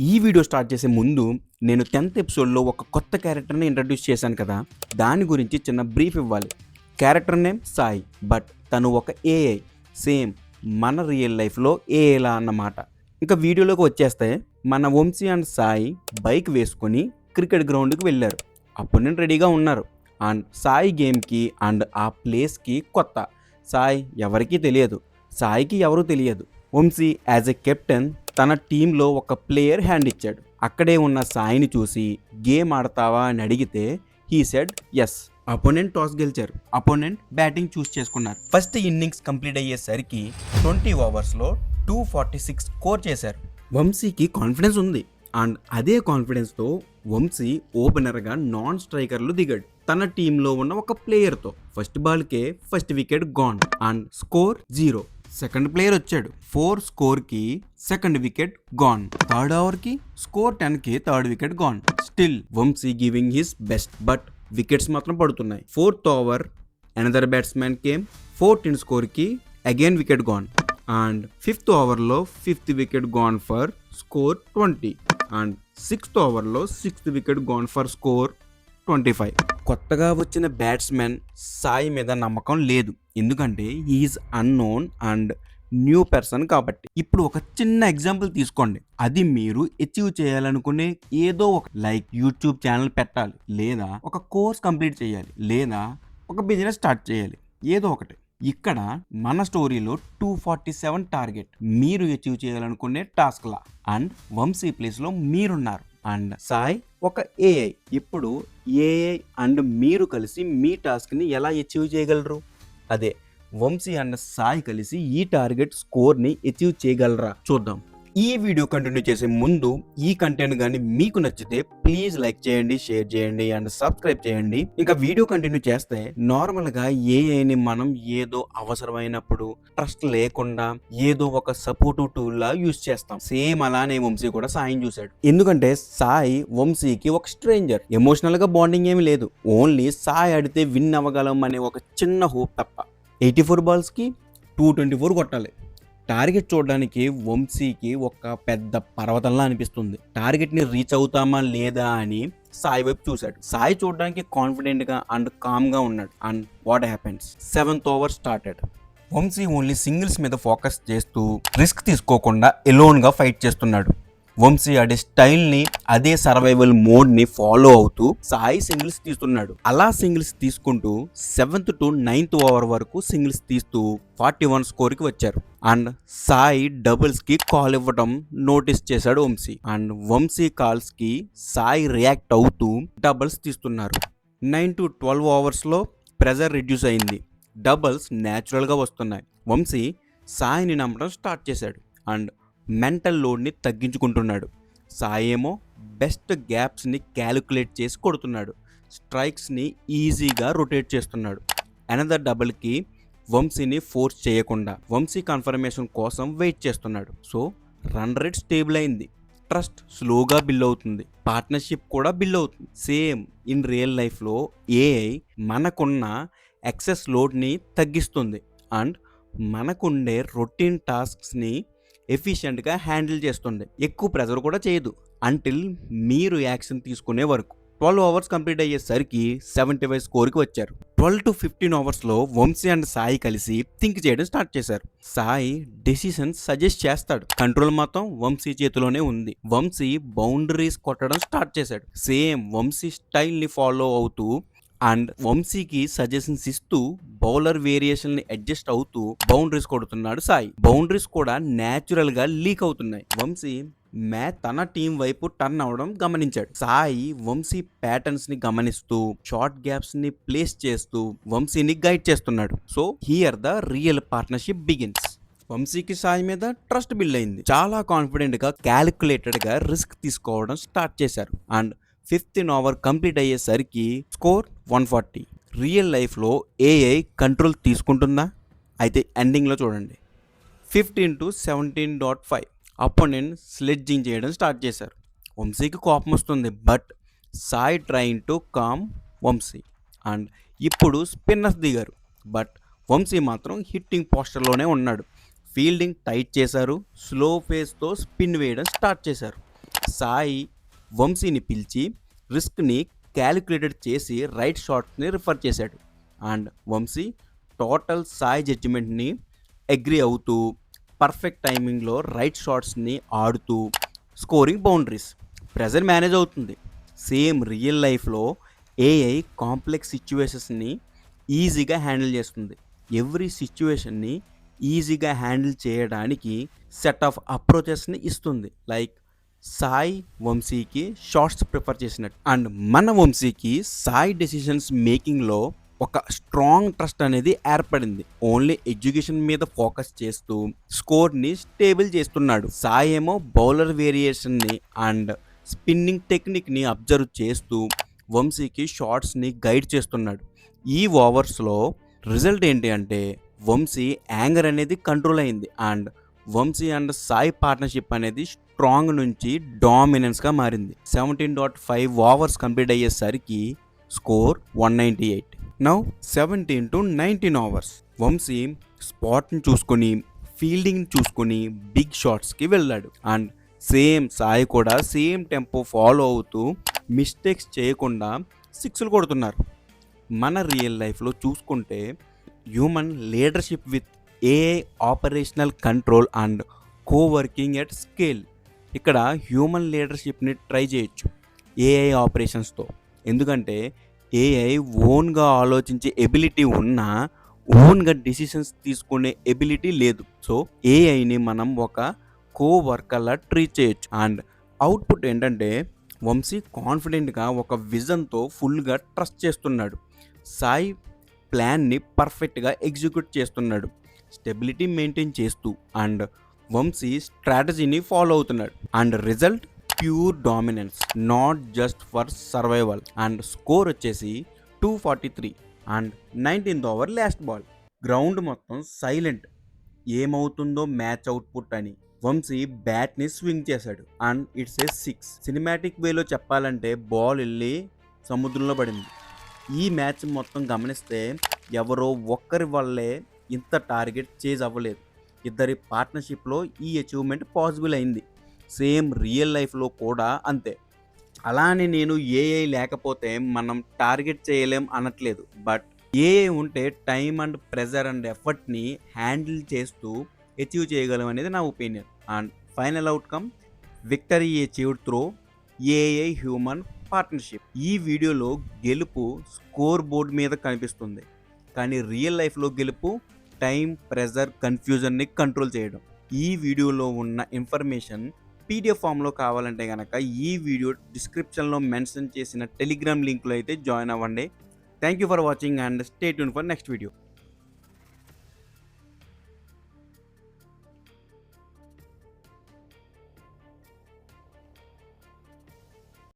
ఈ video start చేసే ముందు నేను టెన్త్ ఎపిసోడ్లో ఒక కొత్త క్యారెక్టర్ని ఇంట్రడ్యూస్ చేశాను కదా. దాని గురించి చిన్న బ్రీఫ్ ఇవ్వాలి. క్యారెక్టర్ నేమ్ సాయి బట్ తను ఒక ఏఐ సేమ్ మన రియల్ లైఫ్లో ఏఐలా అన్నమాట. ఇంకా వీడియోలోకి వచ్చేస్తే మన వంశీ అండ్ సాయి బైక్ వేసుకొని క్రికెట్ గ్రౌండ్కి వెళ్ళారు. అప్పుడు నేను రెడీగా ఉన్నారు. అండ్ సాయి గేమ్కి అండ్ ఆ ప్లేస్కి కొత్త. సాయి ఎవరికీ తెలియదు. సాయికి ఎవరూ తెలియదు. వంశీ యాజ్ ఎ కెప్టెన్ తన టీంలో ఒక ప్లేయర్ హ్యాండ్ ఇచ్చాడు. అక్కడే ఉన్న సాయిని చూసి గేమ్ ఆడతావా? అని అడిగితే he said yes opponent toss గెలిచారు. అపోనెంట్ బ్యాటింగ్ చూస్ చేసుకున్నారు. ఫస్ట్ ఇన్నింగ్స్ కంప్లీట్ అయ్యేసరికి ట్వంటీ ఓవర్స్లో టూ ఫార్టీ సిక్స్ స్కోర్ చేశారు. వంశీకి కాన్ఫిడెన్స్ ఉంది. అండ్ అదే కాన్ఫిడెన్స్తో వంశీ ఓపెనర్గా నాన్ స్ట్రైకర్లు దిగాడు. తన టీంలో ఉన్న ఒక ప్లేయర్తో first బాల్కే first wicket gone. And score zero. Second player వచ్చాడు. ఫోర్ స్కోర్కి సెకండ్ వికెట్ గాన్. థర్డ్ ఓవర్కి స్కోర్ టెన్కి third wicket gone. Still Vamshi giving his best but wickets మాత్రం పడుతున్నాయి. Fourth over another batsmen came fourteen స్కోర్కి again wicket gone. And fifth ఓవర్లో fifth wicket gone for score twenty. And sixth ఓవర్లో sixth wicket gone for score twenty five. కొత్తగా వచ్చిన batsmen Sai మీద నమ్మకం లేదు. ఎందుకంటే is unknown and new person కాబట్టి. ఇప్పుడు ఒక చిన్న ఎగ్జాంపుల్ తీసుకోండి. అది మీరు అచీవ్ చేయాలనుకునే ఏదో ఒక లైక్ యూట్యూబ్ ఛానల్ పెట్టాలి. లేదా ఒక కోర్స్ కంప్లీట్ చేయాలి. లేదా ఒక బిజినెస్ స్టార్ట్ చేయాలి. ఏదో ఒకటి. ఇక్కడ మన స్టోరీలో టూ ఫార్టీ సెవెన్ టార్గెట్ మీరు అచీవ్ చేయాలనుకునే టాస్క్లా అండ్ వంశీ ప్లేస్లో మీరున్నారు. అండ్ సాయి ఒక ఏఐ ఇప్పుడు ఏఐ అండ్ మీరు కలిసి మీ టాస్క్ని ఎలా అచీవ్ చేయగలరు? అదే వంశీ అండ్ సాయి కలిసి ఈ టార్గెట్ స్కోర్ని అచీవ్ చేయగలరా? చూద్దాం. ఈ వీడియో కంటిన్యూ చేసే ముందు ఈ కంటెంట్ కానీ మీకు నచ్చితే ప్లీజ్ లైక్ చేయండి షేర్ చేయండి అండ్ సబ్స్క్రైబ్ చేయండి. ఇంకా వీడియో కంటిన్యూ చేస్తే నార్మల్గా ఏఐని మనం ఏదో అవసరమైనప్పుడు ట్రస్ట్ లేకుండా ఏదో ఒక సపోర్టివ్ టూల్ లా యూజ్ చేస్తాం. సేమ్ అలానే వంశీ కూడా సాయం చూశాడు. ఎందుకంటే సాయి వంశీకి ఒక స్ట్రేంజర్ ఎమోషనల్గా బాండింగ్ ఏమీ లేదు. ఓన్లీ సాయి ఆడితే విన్ అవ్వగలం అనే ఒక చిన్న హోప్ తప్ప. ఎయిటీ ఫోర్ బాల్స్కి టూ ట్వంటీ ఫోర్ కొట్టాలి. టార్గెట్ చూడడానికి వంశీకి ఒక పెద్ద పర్వతంలా అనిపిస్తుంది. టార్గెట్ని రీచ్ అవుతామా లేదా అని సాయి వైపు చూశాడు. సాయి చూడడానికి కాన్ఫిడెంట్గా అండ్ కామ్గా ఉన్నాడు. And what happens? Seventh over started. Vamshi only singles మీద ఫోకస్ చేస్తూ రిస్క్ తీసుకోకుండా ఎలోన్గా ఫైట్ చేస్తున్నాడు. వంశీ ఆడే స్టైల్ని అదే సర్వైవల్ మోడ్ని ఫాలో అవుతూ సాయి సింగిల్స్ తీస్తున్నాడు. అలా సింగిల్స్ తీసుకుంటూ సెవెంత్ టు నైన్త్ ఓవర్ వరకు సింగిల్స్ తీస్తూ ఫార్టీ వన్ స్కోర్కి వచ్చారు. అండ్ సాయి డబుల్స్కి కాల్ ఇవ్వటం నోటీస్ చేశాడు వంశీ. అండ్ వంశీ కాల్స్కి సాయి రియాక్ట్ అవుతూ డబుల్స్ తీస్తున్నారు. నైన్ టు ట్వెల్వ్ అవర్స్లో ప్రెజర్ రిడ్యూస్ అయింది. డబుల్స్ న్యాచురల్గా వస్తున్నాయి. వంశీ సాయిని నమ్మడం స్టార్ట్ చేశాడు. అండ్ మెంటల్ లోడ్ని తగ్గించుకుంటున్నాడు. సాయి ఏమో బెస్ట్ గ్యాప్స్ని క్యాలిక్యులేట్ చేసి కొడుతున్నాడు. స్ట్రైక్స్ని ఈజీగా రొటేట్ చేస్తున్నాడు. అనదర్ డబుల్కి వంశీని ఫోర్స్ చేయకుండా వంశీ కన్ఫర్మేషన్ కోసం వెయిట్ చేస్తున్నాడు. సో రన్ రేట్ స్టేబుల్ అయింది. ట్రస్ట్ స్లోగా బిల్ అవుతుంది. పార్ట్నర్షిప్ కూడా బిల్ అవుతుంది. సేమ్ ఇన్ రియల్ లైఫ్లో ఏఐ మనకున్న ఎక్సెస్ లోడ్ని తగ్గిస్తుంది. అండ్ మనకుండే రొటీన్ టాస్క్స్ని ఎఫిషియెంట్గా హ్యాండిల్ చేస్తుంది. ఎక్కువ ప్రెజర్ కూడా చేయదు. అంటిల్ మీరు యాక్షన్ తీసుకునే వరకు. ట్వెల్వ్ అవర్స్ కంప్లీట్ అయ్యేసరికి సెవెంటీ ఫైవ్ స్కోర్కి వచ్చారు. ట్వెల్వ్ టు ఫిఫ్టీన్ అవర్స్లో వంశీ అండ్ సాయి కలిసి థింక్ చేయడం స్టార్ట్ చేశారు. సాయి డెసిషన్ సజెస్ట్ చేస్తాడు. కంట్రోల్ మాత్రం వంశీ చేతిలోనే ఉంది. వంశీ బౌండరీస్ కొట్టడం స్టార్ట్ చేశాడు. సేమ్ వంశీ స్టైల్ని ఫాలో అవుతూ అండ్ వంశీకి సజెషన్స్ ఇస్తూ బౌలర్ వేరియేషన్ని అడ్జస్ట్ అవుతూ బౌండరీస్ కొడుతున్నాడు సాయి. బౌండరీస్ కూడా న్యాచురల్గా లీక్ అవుతున్నాయి. వంశీ మ్యాచ్ తన టీం వైపు టర్న్ అవడం గమనించాడు. సాయి వంశీ ప్యాటర్న్స్ని గమనిస్తూ షార్ట్ గ్యాప్స్ని ప్లేస్ చేస్తూ వంశీని గైడ్ చేస్తున్నాడు. So here the real partnership begins వంశీకి సాయి మీద ట్రస్ట్ బిల్డ్ అయింది. చాలా కాన్ఫిడెంట్గా క్యాలిక్యులేటెడ్గా రిస్క్ తీసుకోవడం స్టార్ట్ చేశారు. అండ్ ఫిఫ్త్ ఓవర్ కంప్లీట్ అయ్యేసరికి స్కోర్ వన్ ఫార్టీ రియల్ లైఫ్లో ఏఐ కంట్రోల్ తీసుకుంటుందా? అయితే ఎండింగ్లో చూడండి. Fifteen to seventeen dot five opponent sledging చేయడం స్టార్ట్ చేశారు. వంశీకి కోపం వస్తుంది but Sai trying to calm Vamshi. And ఇప్పుడు స్పిన్నర్స్ దిగారు బట్ వంశీ మాత్రం హిట్టింగ్ పోస్టర్లోనే ఉన్నాడు. ఫీల్డింగ్ టైట్ చేశారు స్లో ఫేస్తో స్పిన్ వేయడం స్టార్ట్ చేశారు. సాయి వంశీని పిలిచి రిస్క్ని క్యాలిక్యులేటెడ్ చేసి రైట్ షాట్ని రిఫర్ చేశాడు. అండ్ వంశీ టోటల్ సాయి జడ్జిమెంట్ని అగ్రి అవుతూ పర్ఫెక్ట్ టైమింగ్లో రైట్ షాట్స్ని ఆడుతూ స్కోరింగ్ బౌండరీస్ ప్రెజర్ మేనేజ్ అవుతుంది. సేమ్ రియల్ లైఫ్లో ఏఐ కాంప్లెక్స్ సిచ్యువేషన్స్ని ఈజీగా హ్యాండిల్ చేస్తుంది. ఎవ్రీ సిచ్యువేషన్ని ఈజీగా హ్యాండిల్ చేయడానికి సెట్ ఆఫ్ అప్రోచెస్ని ఇస్తుంది. లైక్ సాయి వంశీకి షార్ట్స్ ప్రిఫర్ చేసినట్టు. అండ్ మన వంశీకి సాయి డెసిషన్స్ మేకింగ్లో ఒక స్ట్రాంగ్ ట్రస్ట్ అనేది ఏర్పడింది. ఓన్లీ ఎడ్యుకేషన్ మీద ఫోకస్ చేస్తూ స్కోర్ని స్టేబుల్ చేస్తున్నాడు. సాయి ఏమో బౌలర్ వేరియేషన్ని అండ్ స్పిన్నింగ్ టెక్నిక్ని అబ్జర్వ్ చేస్తూ వంశీకి షార్ట్స్ని గైడ్ చేస్తున్నాడు. ఈ ఓవర్స్లో రిజల్ట్ ఏంటి అంటే వంశీ యాంగర్ అనేది కంట్రోల్ అయింది. And Vamshi and Sai partnership అనేది స్ట్రాంగ్ నుంచి డామినెన్స్గా మారింది. Seventeen dot five overs complete అయ్యేసరికి score one ninety eight now seventeen to nineteen overs Vamshi స్పాట్ని చూసుకొని ఫీల్డింగ్ చూసుకొని బిగ్ షాట్స్కి వెళ్ళాడు. అండ్ సేమ్ సాయి కూడా సేమ్ టెంపో ఫాలో అవుతూ మిస్టేక్స్ చేయకుండా సిక్స్లు కొడుతున్నారు. మన రియల్ లైఫ్లో చూసుకుంటే human leadership with AI operational control and coworking at scale ఇక్కడ హ్యూమన్ లీడర్షిప్ని ట్రై చేయొచ్చు. ఏఐ ఆపరేషన్స్తో ఎందుకంటే ఏఐ ఓన్గా ఆలోచించే ఎబిలిటీ ఉన్నా ఓన్గా డిసిషన్స్ తీసుకునే ఎబిలిటీ లేదు. సో ఏఐని మనం ఒక కో వర్కర్లా ట్రీట్ చేయొచ్చు. అండ్ అవుట్పుట్ ఏంటంటే వంశీ కాన్ఫిడెంట్గా ఒక విజన్తో ఫుల్గా ట్రస్ట్ చేస్తున్నాడు. సాయి ప్లాన్ని పర్ఫెక్ట్గా ఎగ్జిక్యూట్ చేస్తున్నాడు. స్టెబిలిటీ మెయింటైన్ చేస్తూ అండ్ వంశీ స్ట్రాటజీని ఫాలో అవుతున్నాడు. And result pure dominance not just for survival and score వచ్చేసి two forty three and nineteenth over last ball ground మొత్తం సైలెంట్ ఏమవుతుందో మ్యాచ్ అవుట్పుట్ అని. వంశీ బ్యాట్ని స్వింగ్ చేశాడు. And it's a six cinematic వేలో చెప్పాలంటే బాల్ వెళ్ళి సముద్రంలో పడింది. ఈ మ్యాచ్ మొత్తం గమనిస్తే ఎవరో ఒక్కరి వల్లే ఇంత టార్గెట్ చేజ్ అవ్వలేదు. ఇద్దరి పార్ట్నర్షిప్లో ఈ అచీవ్మెంట్ పాసిబుల్ అయింది. సేమ్ రియల్ లైఫ్లో కూడా అంతే. అలానే నేను ఏఐ లేకపోతే మనం టార్గెట్ చేయలేం అనట్లేదు. బట్ ఏఐ ఉంటే టైం అండ్ ప్రెజర్ అండ్ ఎఫర్ట్ని హ్యాండిల్ చేస్తూ అచీవ్ చేయగలం అనేది నా opinion. And final outcome victory achieved through AI human partnership. ఈ వీడియోలో గెలుపు స్కోర్ బోర్డ్ మీద కనిపిస్తుంది. కానీ రియల్ లైఫ్లో గెలుపు టైం ప్రెజర్ కన్ఫ్యూజన్ని కంట్రోల్ చేయడం. ఈ వీడియోలో ఉన్న ఇన్ఫర్మేషన్ పీడిఎఫ్ ఫామ్లో కావాలంటే కనుక ఈ వీడియో డిస్క్రిప్షన్లో మెన్షన్ చేసిన టెలిగ్రామ్ లింక్లో అయితే జాయిన్ అవ్వండి. Thank you for watching and stay tune for next video.